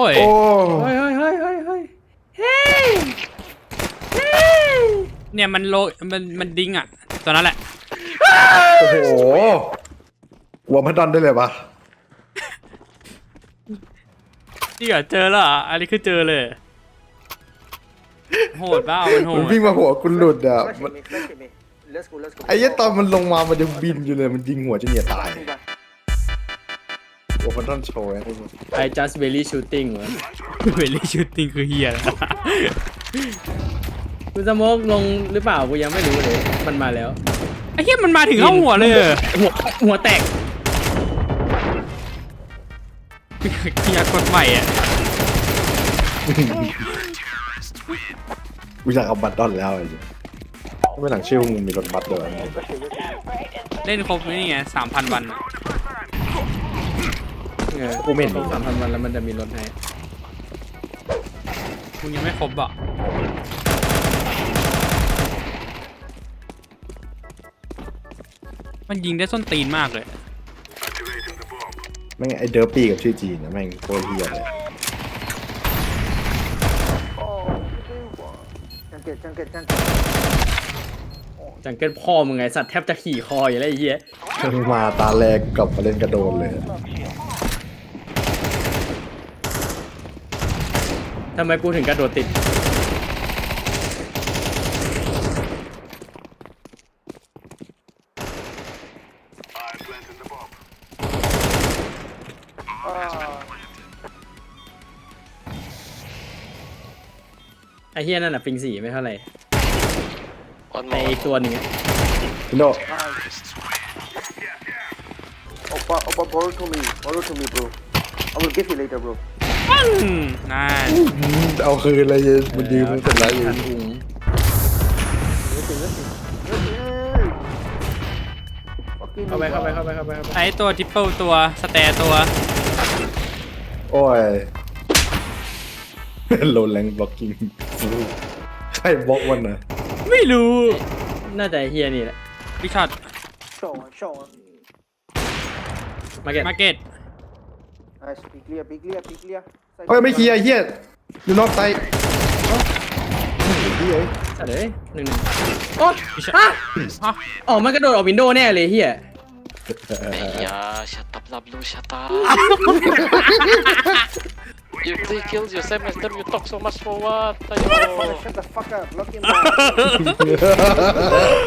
โอ้ยโอ้เฮ้ยเฮ้ยเฮ้ยเฮ้ยเฮ้ยเฮ้ยเฮ้ยเนี่ยมันโลมันมันดิ้งอะตัวนั้นแหละ โอ้โหหัวพันดอนได้เลยปะนี่เหรอเจอแล้วเหรออันนี้คือเจอเลย โหดเปล่ามันโหมันดวิ่งมาหัวคุณหลุดอะ Flash มัน hit me, flash hit me. Let's go, let's go. ไอ้เหี้ยตอนมันลงมามันยังบินอยู่เลยมันยิงหัวจะเหนียตาย Flashing back. หัวพันดอนโชว์ไอ้พวกมันไอ just very shooting วะเวลี่ชูตติ้งคือเฮียอะไรคุณสโมกลงหรือเปล่ากูยังไม่รู้เลย มันมาแล้ว ไอ้เฮียมันมาถึงเข้าหัวเลยเหรอหัวหัวแตกเฮียกดใหม่อะกูอยากเอาบัตรดอนแล้วไอ้เหี้ยไม่หลังชื่อมึงมีรถบัสด้วยเล่นครบนี่ไงสามพันวัน เออกูเห็นสามพันวันแล้วมันจะมีรถให้มึงยังไม่ครบอะมันยิงได้ส้นตีนมากเลย แม่งไอ้เดอร์ปี้กับชื่อจีนนะแม่งโคตรเฮียเลย Chunk it, chunk it, chunk it. จังเกิลพ่อมึงไงสัตว์แทบจะขี่คออยู่แล้วไอ้เหี้ยมาตาแรกกลับมาเล่นกระโดนเลย ทำไมกูถึงกระโดดติด ไอ้เฮียนั่นน่ะปิงสี่ไม่เท่าไหร่ในอีกตัวหนึ่งอะพี่โน Oppa, Oppa, borrow to me, borrow to me, bro. I will give you later, bro. อืมนั่นเอาคืนเลยมันยืมมันเสร็จแล้วอยู่ทันอุง Fucking เข้าไปเข้าไปเข้าไปเข้าไปเข้าไปไอ้ตัวทิปเปิลตัวสแตร์ตัว โอ้ยโลแรงบล็อกกิ้งใครบล็อกวันน่ะไม่รู้ น่าจะไอ้เฮียนี่แหละพี่ช็อต Show one, show one. มาเก็ตมาเก็ต Nice, be clear, be clear, be clear. Side เฮ้ย ไม่เคลียร์ไอ้เฮียอยู่นอกไซต์เอ้าโอ้โหเหี้ย สัตว์เลยหนึ่งหนึ่งโอ้ พี่ช็อต ฮะ ฮะ อ๋อมันกระโดดออกวินโดว์แน่เลยเฮีย Yeah, shut up, la blue, shut up. you three kills, you same as them, you talk so much for what? Ayo. Shut the fuck up, lock him down.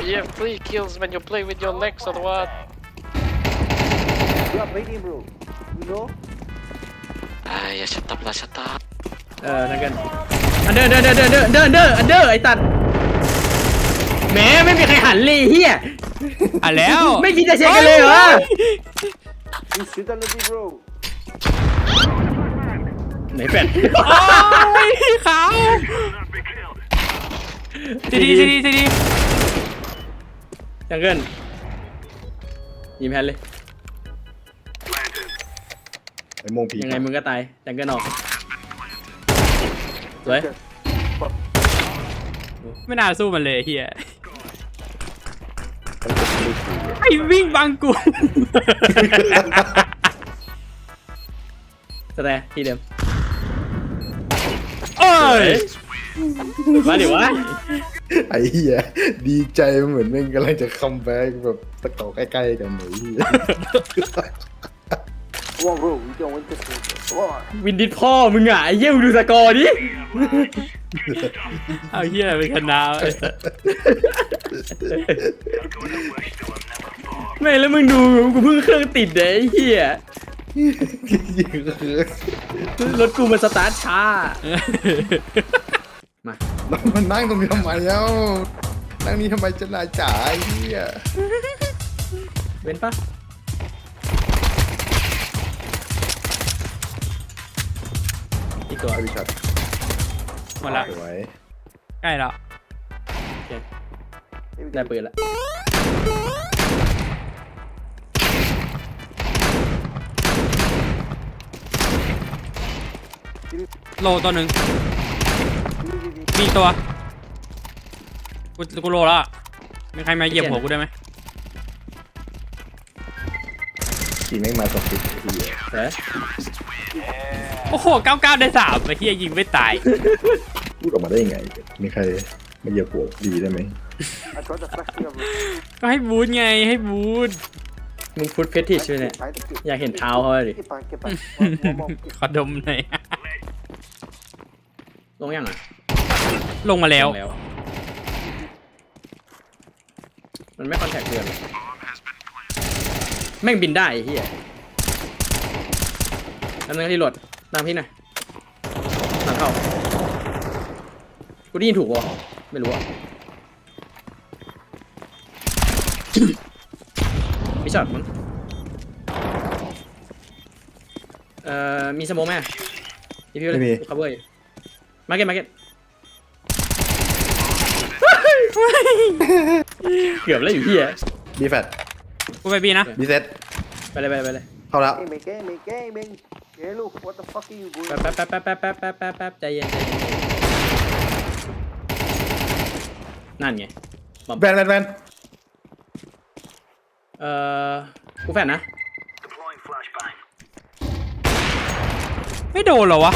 you have three kills when you play with your legs or what? you are waiting, bro. You know? Ah, yeah, shut up, la, shut up. เออนั่นกันอันเดอร์เดอร์เดอร์เดอร์เดอร์เดอร์เดอร์อันเดอร์ไอ้ตัดแหมไม่มีใครหันเลยเฮียอะแล้วไม่คิดจะเช็คกันเลยเหรอ You shoot a little, bro. ไหนแฟนโอ้ยขาวซีดีซีดีซีดีจังเกิลยิมแพนเลย ไอ้โมงผียังไงมึงก็ตายจังเกิลออกสวยไม่น่าสู้มันเลยไอ้เฮียไอ้วิ่งบังกูสแตร์ที่เดิมโอ้ยมาดิวะไอ้เหี้ยดีใจเหมือนแม่งกำลังจะคัมแบ็กแบบตะเกาใกล้ๆกันหน่ อยเหี้ย Come on, bro. We can win this game. Come on. วินดิดพ่อมึงอะไอ้เหี้ยมึงดูสกอร์ดิเอาเฮียเป็นคณะไอ้สัสไม่แล้วมึงดูกูเพิ่งเครื่องติดเลยไอ้เหี้ยรถกูมันสตาร์ทช้า มาแล้วมันนั่งตรงนี้ทำไมเอ้านั่งนี้ทำไมจะนายจ๋าไอ้เหี้ยเว้นปะ อีกตัวไอ้พี่ชัดหมดละ สวยใกล้แล้วโอเค Here we ได้ go. ปืนละโลตัวหนึ่งมีอีกตัว กูกูโลแล้วอะมีใครมาเหยียบหัวกูได้ไหม ทีแม่งมาสองติดไอ้เหี้ยเฮ้ยโอ้โหเก้าเก้าได้สามไอ้เฮียยิงไม่ตาย พูดออกมาได้ยังไง มีใครมาเหยียบหัวดีได้ไหม I tried to flash you, bro. ก็ให้บูทไงให้บูทมึงพูดเพชรทิชเลยเนี่ย Try to keep. อยากเห็นเท้าเขาเลยดิ Keep on, keep on. One, one more. ขอดมหน่อย ลงยังอะลงมาแล้วงแล้วมันไม่คอนแทคเพื่อน แม่งบินได้ไอ้เฮียแล้วนึงที่โหลดตามพี่หน่อยหลังเข้า กูได้ยินถูกวะไม่รู้อะมีช็อตมั้งเอ่อ มีสโมองไหมพี่พี่เลยไม่มี คัฟเวอร์มาเก็ตมาเก็ตเกือบแล้วอยู่พี่อะบีแฟต กูไปบีนะบีเซตไปเลยไปเลยไปเลยเข้าแล้ว Gaming, gaming, gaming. Hey, look, what the fuck are you doing? แป๊บแป๊บแป๊บแป๊บแป๊บแป๊บแป๊บแป๊บใจเย็นใจเย็นนั่นไงแบนแบนแบนเอ่อกูแฟนนะ ไม่โดนเหรอวะ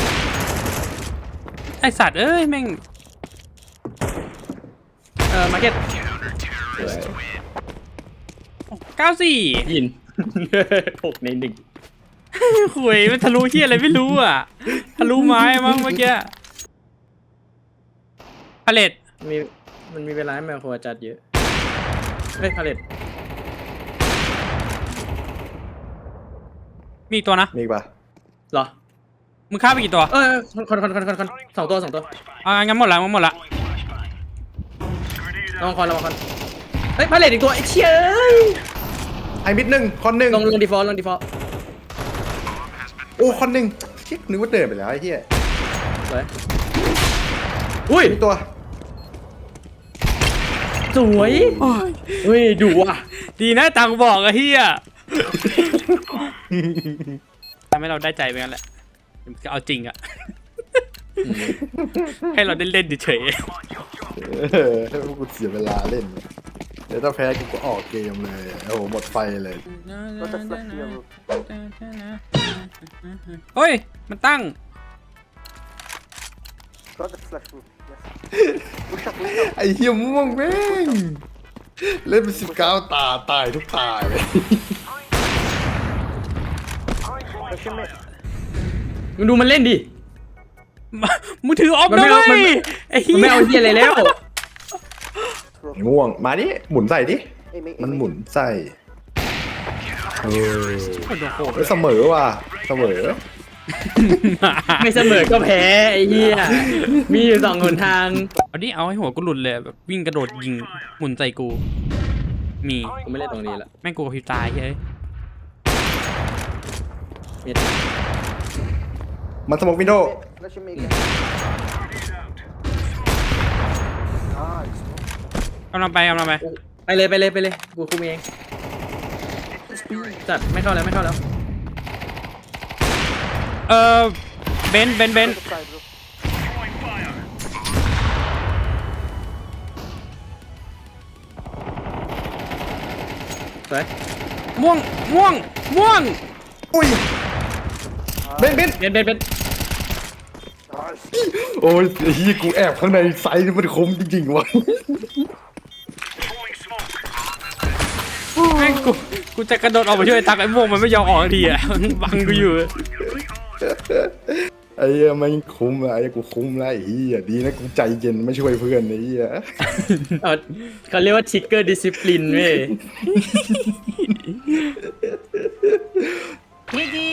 ไอสัตว์เอ้ยแม่ง เอ่อมาเก็ต เก้าสี่ยินหกในหนึ่งคุยมันทะลุเฮียอะไรไม่รู้อะ ทะลุไม้มั้งเมื่อกี้พาเลตมีมันมีเวลาให้แมวโคจัดเยอะเฮ้ยพาเลตมีอีกตัวนะ มีอีกปะเหรอ มึงฆ่าไปกี่ตัว เออคนคนคนคนคนสองตัวสองตัวอ่างั้นหมดละงั้นหมดละระวังคอนระวังคอนเฮ้ยพาเลตอีกตัวไอ้เชี่ยเอ้ยไอมิดหนึ่งคอนหนึ่งลงลงดีฟอลต์ลงดีฟอลต์โอ้คอนหนึ่งชิคนึกว่าเดินไปแล้วไอ้เหี้ยเลยอุ้ยมีตัวสวยเฮ้ยดุอะดีนะตังบอกอะเฮียทำให้เราได้ใจไปงั้นแหละจะเอาจริงอะให้เราได้เล่นเฉยเออให้พวกกูเสียเวลาเล่น เดี๋ยวถ้าแพ้กูก็ออกเกมเลยโอ้โหหมดไฟเลย What the flash you, bro? ๆเฮ้ย มันตั้ง Got the flash, bro. Yes. Push up, push up. ไอ้เหี้ยม่วงแม่งเล่นเป็นสิบเก้าตาตายทุกตาเลย Flash him, mate. มึงดูมันเล่นดิ มึงถือออฟมันด้ไม่เอาวมันยไม่ไอ้เหี้มันไม่ยเอาเฮียอะไรแล้ว ง่วง มาดิหมุนใส่ดิ Hey, mate. มัน hey, หมุ mate. นใส่เออโอ้โหเฮ้ยเสมอว่ะเสมอ ไม่เสมอก็แพ้ไอ้เหี้ย มีอยู่สองหนทาง เอาดิเอาให้หัวกูหลุดเลยแบบวิ่งกระโดดยิงหมุนใส่กู มีกูไม่เล่นตรงนี้ละแม่งกูกับพริบตายเฮ้ยมิดมันสมองวินโดว์ Flash him, mate. Ah, it's กำลังไปกำลังไปไปเลยไปเลยไปเลยกูคุมเองจัดไม่เข้าแล้วไม่เข้าแล้ว เออเบนซ์เบนซ์เบนซ์ the side, bro. สวยม่วงม่วงม่วงอุ้ยเบนเบนเบนเบนเบน Nice. โอ้ยไอ้เฮียกูแอบข้างในไซส์นี่มันคมจริงๆวะ แม่งกูกูจะกระโดดออกไปช่วยตักไอ้ม่วงมันไม่ยอมออกสักทีอะมันบังกูอยู่ไอ้เหี้ยมันคุ้มละไอ้เหี้ยกูคุ้มละไอ้เหี้ยดีนะกูใจเย็นไม่ช่วยเพื่อนไอ้เหี้ยเอาเขาเรียกว่าทิกเกอร์ดิสซิปลินเว้ยดีดี